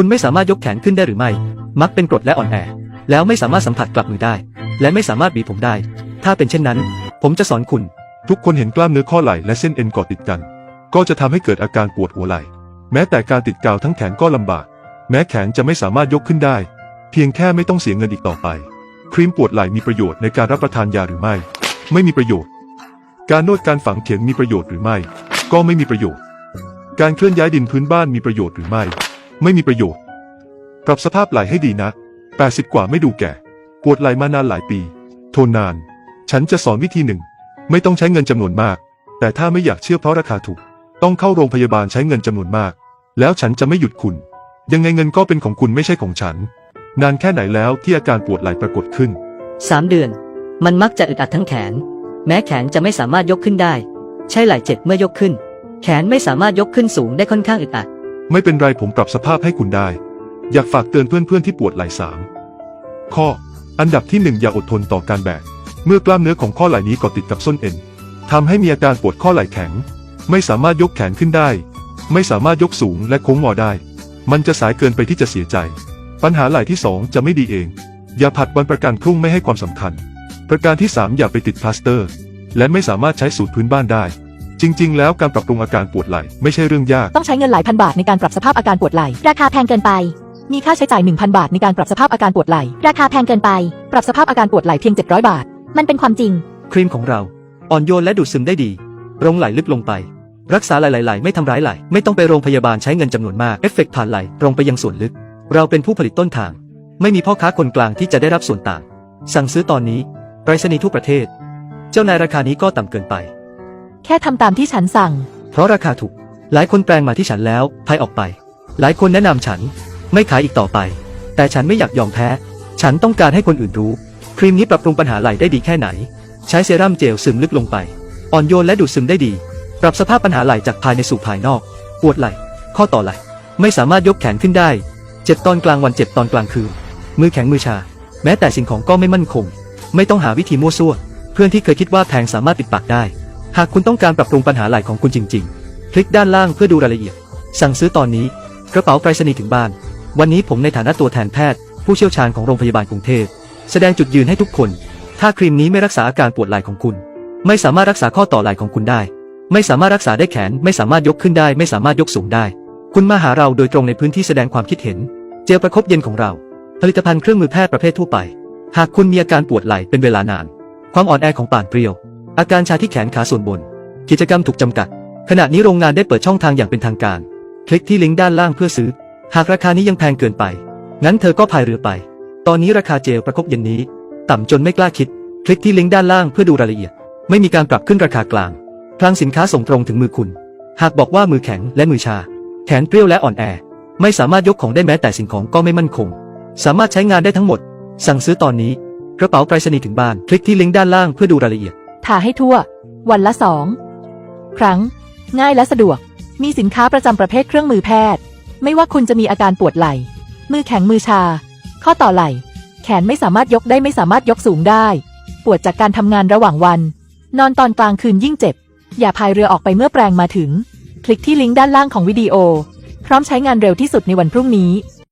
คุณไม่สามารถยกแขนขึ้นได้หรือไม่ มักเป็นกรดและอ่อนแอ แล้วไม่สามารถสัมผัสกลับมือได้ และไม่สามารถบีบผมได้ ถ้าเป็นเช่นนั้น ผมจะสอนคุณ ทุกคนเห็นกล้ามเนื้อข้อไหล่และเส้นเอ็นกอดติดกัน ก็จะทำให้เกิดอาการปวดหัวไหล่ แม้แต่การติดกาวทั้งแขนก็ลำบาก แม้แขนจะไม่สามารถยกขึ้นได้ เพียงแค่ไม่ต้องเสียเงินอีกต่อไป ครีมปวดไหล่มีประโยชน์ในการรับประทานยาหรือไม่ ไม่มีประโยชน์ การนวดการฝังเข็มมีประโยชน์หรือไม่ ก็ไม่มีประโยชน์ การเคลื่อนย้ายดินพื้นบ้านมีประโยชน์หรือไม่ ไม่มีประโยชน์ ปรับสภาพไหล่ให้ดีนะ 80 กว่าไม่ดูแก่ ปวดไหล่มานานหลายปี ทนนาน ฉันจะสอนวิธีหนึ่ง ไม่ต้องใช้เงินจำนวนมาก แต่ถ้าไม่อยากเชื่อเพราะราคาถูก ต้องเข้าโรงพยาบาลใช้เงินจำนวนมาก แล้วฉันจะไม่หยุดคุณ ยังไงเงินก็เป็นของคุณไม่ใช่ของฉัน นานแค่ไหนแล้วที่อาการปวดไหล่ปรากฏขึ้น 3 เดือน มันมักจะอึดอัดทั้งแขน แม้แขนจะไม่สามารถยกขึ้นได้ ใช่ไหล่เจ็บเมื่อยกขึ้น แขนไม่สามารถยกขึ้นสูงได้ค่อนข้างอึดอัด ไม่เป็นไรผมปรับสภาพให้คุณได้ อยากฝากเตือนเพื่อนๆที่ปวดไหล่สามข้อ อันดับที่หนึ่งอย่าอดทนต่อการแบก เมื่อกล้ามเนื้อของข้อไหล่นี้เกาะติดกับส้นเอ็นทำให้มีอาการปวดข้อไหล่แข็ง ไม่สามารถยกแขนขึ้นได้ ไม่สามารถยกสูงและโค้งงอได้ มันจะสายเกินไปที่จะเสียใจ ปัญหาไหล่ที่สองจะไม่ดีเอง อย่าผัดวันประกันพรุ่งไม่ให้ความสำคัญ ประการที่สามอย่าไปติดพลาสเตอร์ และไม่สามารถใช้สูตรพื้นบ้านได้ จริง ๆ แล้วการปรับปรุงอาการปวดไหล่ไม่ใช่เรื่องยาก ต้องใช้เงินหลายพันบาทในการปรับสภาพอาการปวดไหล่ ราคาแพงเกินไป มีค่าใช้จ่าย 1,000 บาทในการปรับสภาพอาการปวดไหล่ ราคาแพงเกินไป ปรับสภาพอาการปวดไหล่เพียง 700 บาท มันเป็นความจริง ครีมของเรา อ่อนโยนและดูดซึมได้ดีลงไหลลึกลงไป รักษาไหล่ไหลไม่ทำร้ายไหล่ไม่ต้องไปโรงพยาบาลใช้เงินจำนวนมากเอฟเฟกต์ผ่านไหลตรงไปยังส่วนลึก เราเป็นผู้ผลิตต้นทาง ไม่มีพ่อค้าคนกลางที่จะได้รับส่วนต่าง สั่งซื้อตอนนี้ไปรษณีย์ทั่วประเทศ เจ้านายราคานี้ก็ต่ำเกินไป แค่ทำตามที่ฉันสั่ง เพราะราคาถูก หลายคนแปลงมาที่ฉันแล้วพายออกไป หลายคนแนะนำฉันไม่ขายอีกต่อไป แต่ฉันไม่อยากยอมแพ้ ฉันต้องการให้คนอื่นรู้ ครีมนี้ปรับปรุงปัญหาไหล่ได้ดีแค่ไหน ใช้เซรั่มเจลซึมลึกลงไป อ่อนโยนและดูดซึมได้ดี ปรับสภาพปัญหาไหล่จากภายในสู่ภายนอก ปวดไหล่ข้อต่อไหล่ไม่สามารถยกแขนขึ้นได้ เจ็บตอนกลางวันเจ็บตอนกลางคืน มือแข็งมือชา แม้แต่สิ่งของก็ไม่มั่นคง ไม่ต้องหาวิธีมั่วซั่ว เพื่อนที่เคยคิดว่าแพงสามารถปิดปากได้ หากคุณต้องการปรับปรุงปัญหาไหล่ของคุณจริง ๆ คลิกด้านล่างเพื่อดูรายละเอียด สั่งซื้อตอนนี้ กระเป๋าไปรษณีย์ถึงบ้าน วันนี้ผมในฐานะตัวแทนแพทย์ ผู้เชี่ยวชาญของโรงพยาบาลกรุงเทพ แสดงจุดยืนให้ทุกคน ถ้าครีมนี้ไม่รักษาอาการปวดไหล่ของคุณ ไม่สามารถรักษาข้อต่อไหล่ของคุณได้ ไม่สามารถรักษาได้แขน ไม่สามารถยกขึ้นได้ ไม่สามารถยกสูงได้ คุณมาหาเราโดยตรงในพื้นที่แสดงความคิดเห็น เจลประคบเย็นของเรา ผลิตภัณฑ์เครื่องมือแพทย์ประเภททั่วไป หากคุณมีอาการปวดไหล่เป็นเวลานาน ความอ่อนแอของป่านเปรียว อาการชาที่แขนขาส่วนบน กิจกรรมถูกจำกัด ขณะนี้โรงงานได้เปิดช่องทางอย่างเป็นทางการ คลิกที่ลิงก์ด้านล่างเพื่อซื้อ หากราคานี้ยังแพงเกินไป งั้นเธอก็พายเรือไป ตอนนี้ราคาเจลประคบเย็นนี้ ต่ำจนไม่กล้าคิด คลิกที่ลิงก์ด้านล่างเพื่อดูรายละเอียด ไม่มีการปรับขึ้นราคากลางพลังสินค้าส่งตรงถึงมือคุณ หากบอกว่ามือแข็งและมือชา แขนเปรี้ยวและอ่อนแอ ไม่สามารถยกของได้แม้แต่สิ่งของก็ไม่มั่นคง สามารถใช้งานได้ทั้งหมด สั่งซื้อตอนนี้ กระเป๋าไปรษณีย์ถึงบ้าน คลิกที่ลิงก์ด้านล่างเพื่อดูรายละเอียด ทาให้ทั่ว วันละสองครั้ง ง่ายและสะดวก มีสินค้าประจำประเภทเครื่องมือแพทย์ ไม่ว่าคุณจะมีอาการปวดไหล่ มือแข็งมือชา ข้อต่อไหล่ แขนไม่สามารถยกได้ไม่สามารถยกสูงได้ ปวดจากการทำงานระหว่างวัน นอนตอนกลางคืนยิ่งเจ็บ อย่าพายเรือออกไปเมื่อแปลงมาถึง คลิกที่ลิงก์ด้านล่างของวิดีโอ พร้อมใช้งานเร็วที่สุดในวันพรุ่งนี้